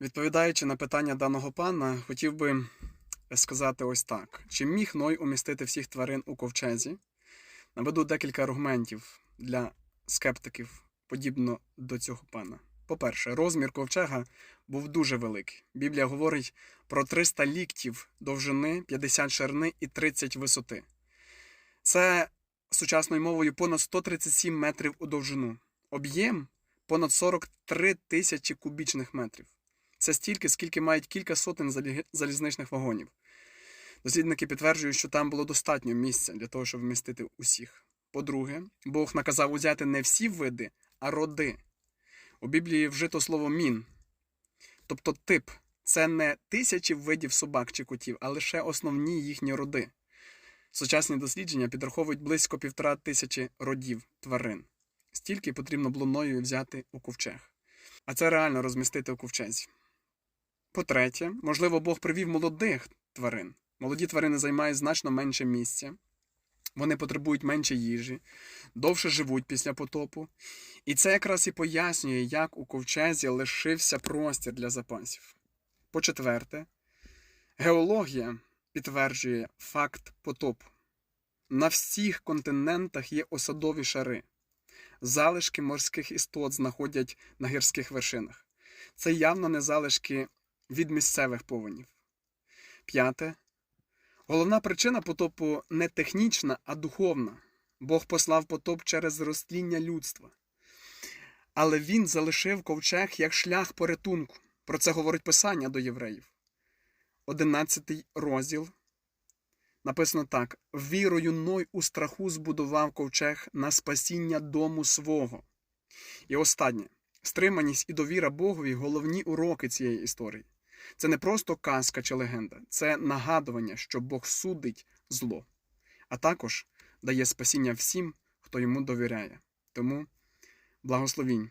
Відповідаючи на питання даного пана, хотів би сказати ось так: чи міг Ной умістити всіх тварин у ковчезі? Наведу декілька аргументів для скептиків, подібно до цього пана. По-перше, розмір ковчега був дуже великий. Біблія говорить про 300 ліктів довжини, 50 ширини і 30 висоти. Це сучасною мовою понад 137 метрів у довжину. Об'єм понад 43 тисячі кубічних метрів. Це стільки, скільки мають кілька сотень залізничних вагонів. Дослідники підтверджують, що там було достатньо місця для того, щоб вмістити усіх. По-друге, Бог наказав узяти не всі види, а роди. У Біблії вжито слово мін, тобто тип. Це не тисячі видів собак чи котів, а лише основні їхні роди. Сучасні дослідження підраховують близько півтора тисячі родів тварин. Стільки потрібно було мною взяти у ковчег. А це реально розмістити у ковчезі. По-третє, можливо, Бог привів молодих тварин. Молоді тварини займають значно менше місця, вони потребують менше їжі, довше живуть після потопу. І це якраз і пояснює, як у ковчезі лишився простір для запасів. По-четверте, геологія підтверджує факт потопу. На всіх континентах є осадові шари. Залишки морських істот знаходять на гірських вершинах. Це явно не залишки від місцевих повенів. П'яте. Головна причина потопу не технічна, а духовна. Бог послав потоп через зростління людства. Але він залишив ковчег як шлях порятунку. Про це говорить Писання до євреїв. Одинадцятий розділ. Написано так: вірою Ной у страху збудував ковчег на спасіння дому свого. І останнє стриманість і довіра Богові головні уроки цієї історії. Це не просто казка чи легенда, це нагадування, що Бог судить зло, а також дає спасіння всім, хто йому довіряє. Тому благословінь